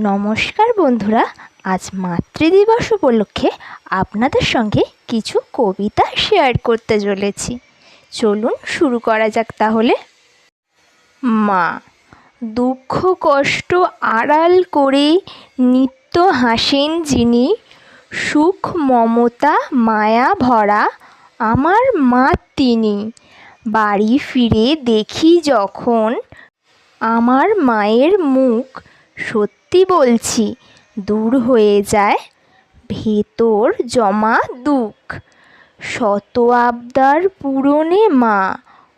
নমস্কার বন্ধুরা, আজ মাতৃদিবস উপলক্ষে আপনাদের সঙ্গে কিছু কবিতা শেয়ার করতে চলেছি। চলুন শুরু করা যাক তাহলে। মা, দুঃখ কষ্ট আড়াল করে নিত্য হাসেন যিনি, সুখ, মমতা, মায়া ভরা আমার মা তিনি। বাড়ি ফিরে দেখি যখন আমার মায়ের মুখ সত্যি বলছি, দূর হয়ে যায় ভেতর জমা দুঃখ। শত আবদার পূরণে মা,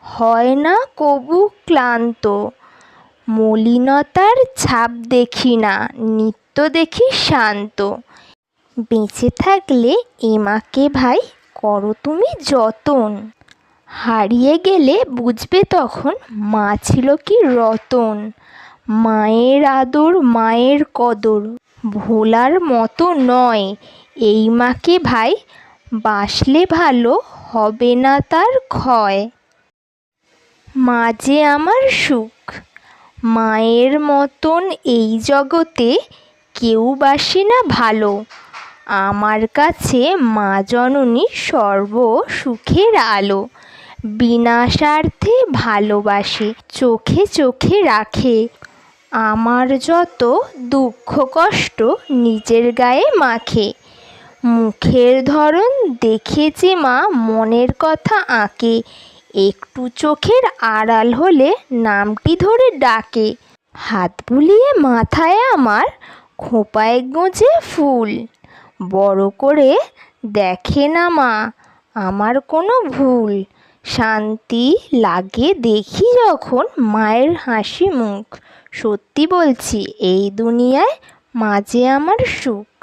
হয় না কবু ক্লান্ত। মলিনতার ছাপ দেখি না, নিত্য দেখি শান্ত। বেঁচে থাকলে এ মাকে ভাই, করো তুমি যতন। হারিয়ে গেলে বুঝবে তখন মা ছিল কি রতন। মায়ের আদর, মায়ের কদর। ভোলার মতো নয়। এই মাকে ভাই, বাসলে ভালো হবে না তার ক্ষয়। মা যে আমার সুখ। মায়ের মতন এই জগতে কেউ বাসে না ভালো। আমার কাছে মা জননী সর্ব সুখের আলো। বিনা স্বার্থে ভালোবাসে, চোখে চোখে রাখে। আমার যত দুঃখ কষ্ট নিজের গায়ে মাখে, মুখের ধরন দেখে যে মা মনের কথা আঁকে, একটু চোখের আড়াল হলে নামটি ধরে ডাকে। হাত বুলিয়ে মাথায় আমার খোঁপায় গোঁজে ফুল, বড় করে দেখে না মা আমার কোনো ভুল। শান্তি লাগে দেখি যখন মায়ের হাসি মুখ। সত্যি বলছি এই দুনিয়ায় মাঝে আমার সুখ।